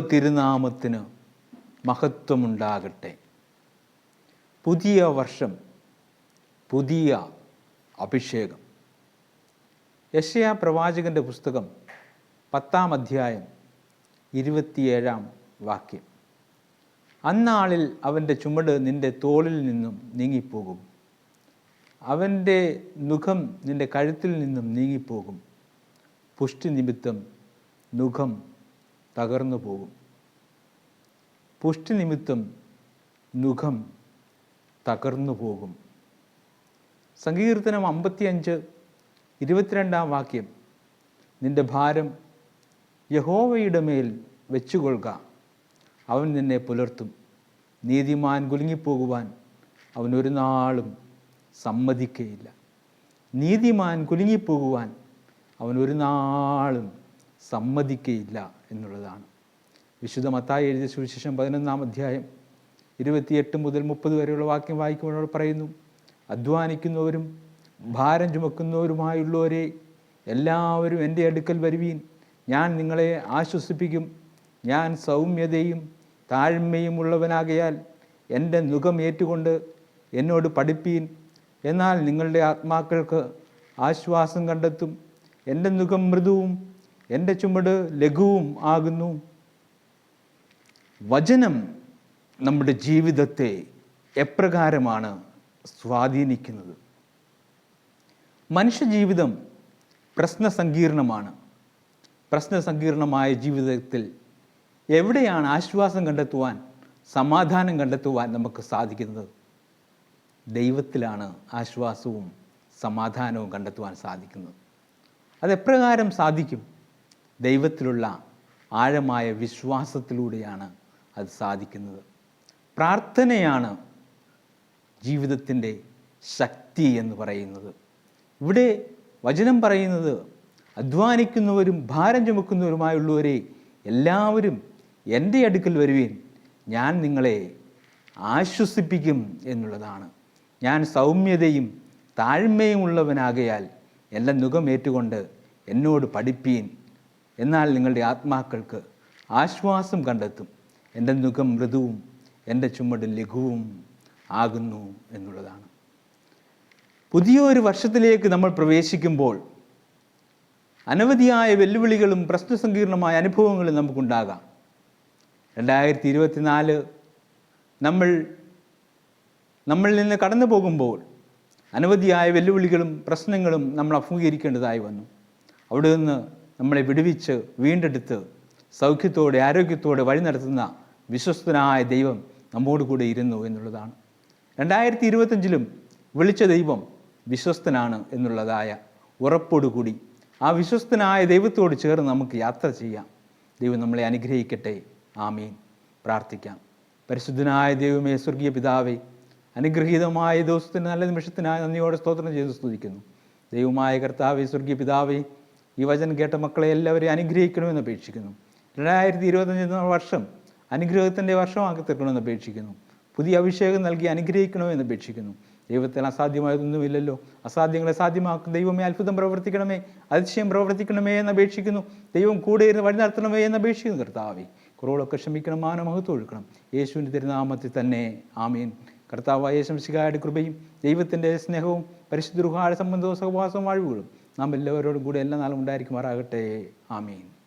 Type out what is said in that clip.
തിരുനാമത്തിന് മഹത്വമുണ്ടാകട്ടെ. പുതിയ വർഷം പുതിയ അഭിഷേകം. യശയ പ്രവാചകന്റെ പുസ്തകം പത്താം അധ്യായം ഇരുപത്തിയേഴാം വാക്യം. അന്നാളിൽ അവന്റെ ചുമട് നിന്റെ തോളിൽ നിന്നും നീങ്ങിപ്പോകും. അവന്റെ മുഖം നിന്റെ കഴുത്തിൽ നിന്നും നീങ്ങിപ്പോകും. പുഷ്ടി നിമിത്തം മുഖം തകർന്നു പോകും. പുഷ്ടി നിമിത്തം മുഖം തകർന്നു പോകും. സങ്കീർത്തനം അമ്പത്തിയഞ്ച് ഇരുപത്തിരണ്ടാം വാക്യം. നിന്റെ ഭാരം യഹോവയുടെ മേൽ വെച്ചുകൊള്ളുക. അവൻ നിന്നെ പുലർത്തും. നീതിമാൻ കുലുങ്ങിപ്പോകുവാൻ അവൻ ഒരു നാളും സമ്മതിക്കുകയില്ല നീതിമാൻ കുലുങ്ങിപ്പോകുവാൻ അവൻ ഒരു നാളും സമ്മതിക്കുകയില്ല എന്നുള്ളതാണ്. വിശുദ്ധ മത്തായി എഴുതിയ സുവിശേഷം പതിനൊന്നാം അധ്യായം ഇരുപത്തിയെട്ട് മുതൽ മുപ്പത് വരെയുള്ള വാക്യം വായിക്കുമ്പോൾ പറയുന്നു അധ്വാനിക്കുന്നവരും ഭാരം ചുമക്കുന്നവരുമായുള്ളവരെ എല്ലാവരും എന്റെ അടുക്കൽ വരുവീൻ. ഞാൻ നിങ്ങളെ ആശ്വസിപ്പിക്കും. ഞാൻ സൗമ്യതയും താഴ്മയും ഉള്ളവനാകയാൽ എന്റെ മുഖം ഏറ്റുകൊണ്ട് എന്നോട് പഠിപ്പീൻ. എന്നാൽ നിങ്ങളുടെ ആത്മാക്കൾക്ക് ആശ്വാസം കണ്ടെത്തും. എന്റെ മുഖം മൃദുവും എന്റെ ചുമട് ലഘുവും ആകുന്നു. വചനം നമ്മുടെ ജീവിതത്തെ എപ്രകാരമാണ് സ്വാധീനിക്കുന്നത്? മനുഷ്യജീവിതം പ്രശ്നസങ്കീർണമാണ്. പ്രശ്നസങ്കീർണമായ ജീവിതത്തിൽ എവിടെയാണ് ആശ്വാസം കണ്ടെത്തുവാൻ സമാധാനം കണ്ടെത്തുവാൻ നമുക്ക് സാധിക്കുന്നത്? ദൈവത്തിലാണ് ആശ്വാസവും സമാധാനവും കണ്ടെത്തുവാൻ സാധിക്കുന്നത്. അതെപ്രകാരം സാധിക്കും? ദൈവത്തിലുള്ള ആഴമായ വിശ്വാസത്തിലൂടെയാണ് അത് സാധിക്കുന്നത്. പ്രാർത്ഥനയാണ് ജീവിതത്തിന്റെ ശക്തി എന്ന് പറയുന്നത്. ഇവിടെ വചനം പറയുന്നത് അധ്വാനിക്കുന്നവരും ഭാരം ചുമക്കുന്നവരുമായുള്ളവരെ എല്ലാവരും എന്റെ അടുക്കൽ വരുവീൻ. ഞാൻ നിങ്ങളെ ആശ്വസിപ്പിക്കും എന്നുള്ളതാണ്. ഞാൻ സൗമ്യതയും താഴ്മയും ഉള്ളവനാകയാൽ എന്റെ നുഖമേറ്റുകൊണ്ട് എന്നോട് പഠിപ്പീൻ. എന്നാൽ നിങ്ങളുടെ ആത്മാക്കൾക്ക് ആശ്വാസം കണ്ടെത്തും. എന്റെ മുഖം മൃദുവും എന്റെ ചുമട് ലഘുവും ആകുന്നു എന്നുള്ളതാണ്. പുതിയൊരു വർഷത്തിലേക്ക് നമ്മൾ പ്രവേശിക്കുമ്പോൾ അനവധിയായ വെല്ലുവിളികളും പ്രശ്നസങ്കീർണമായ അനുഭവങ്ങളും നമുക്കുണ്ടാകാം. രണ്ടായിരത്തി ഇരുപത്തിനാല് നമ്മൾ നമ്മളിൽ നിന്ന് കടന്നു പോകുമ്പോൾ അനവധിയായ വെല്ലുവിളികളും പ്രശ്നങ്ങളും നമ്മൾ അഭിമുഖീകരിക്കേണ്ടതായി വന്നു. അവിടെ നിന്ന് നമ്മളെ വിടുവിച്ച് വീണ്ടെടുത്ത് സൗഖ്യത്തോടെ ആരോഗ്യത്തോടെ വഴി നടത്തുന്ന വിശ്വസ്തനായ ദൈവം നമ്മോട് കൂടെ ഇരുന്നു എന്നുള്ളതാണ്. രണ്ടായിരത്തി ഇരുപത്തഞ്ചിലും വിളിച്ച ദൈവം വിശ്വസ്തനാണ് എന്നുള്ളതായ ഉറപ്പോടുകൂടി ആ വിശ്വസ്തനായ ദൈവത്തോട് ചേർന്ന് നമുക്ക് യാത്ര ചെയ്യാം. ദൈവം നമ്മളെ അനുഗ്രഹിക്കട്ടെ. ആമീൻ. പ്രാർത്ഥിക്കാം. പരിശുദ്ധനായ ദൈവമേ സ്വർഗീയ പിതാവേ അനുഗ്രഹീതമായ ദിവസത്തിന് നല്ല നിമിഷത്തിനായി നന്ദിയോടെ സ്തോത്രം ചെയ്ത് സ്തുതിക്കുന്നു. ദൈവമായ കർത്താവേ സ്വർഗീയ പിതാവേ ഈ വചനം കേട്ട മക്കളെ എല്ലാവരെയും അനുഗ്രഹിക്കണമെന്ന് അപേക്ഷിക്കുന്നു. രണ്ടായിരത്തി ഇരുപത്തഞ്ച് വർഷം അനുഗ്രഹത്തിന്റെ വർഷമാക്കി തീർക്കണമെന്ന് അപേക്ഷിക്കുന്നു. പുതിയ അഭിഷേകം നൽകി അനുഗ്രഹിക്കണമെന്ന് അപേക്ഷിക്കുന്നു. ദൈവത്തിൽ അസാധ്യമായതൊന്നുമില്ലല്ലോ. അസാധ്യങ്ങളെ സാധ്യമാക്കും. ദൈവമേ അത്ഭുതം പ്രവർത്തിക്കണമേ. അതിശയം പ്രവർത്തിക്കണമേ എന്ന് അപേക്ഷിക്കുന്നു. ദൈവം കൂടെ ഇരുന്ന് വഴി നടത്തണമേ എന്ന് അപേക്ഷിക്കുന്നു കർത്താവേ. കുറവുകളൊക്കെ ക്ഷമിക്കണം മാനമഹത്വം ഒഴുക്കണം. യേശുവിന്റെ തിരുനാമത്തിൽ തന്നെ. ആമീൻ. കർത്താവായ യേശംശികായുടെ കൃപയും ദൈവത്തിന്റെ സ്നേഹവും പരിശുദ്ധ റുഹാഴ സംബന്ധവും സഹവാസവും വാഴുകളും നാം എല്ലാവരോടും കൂടെ എല്ലാ നാളും ഉണ്ടായിരിക്കുമാറാകട്ടെ. ആമീൻ.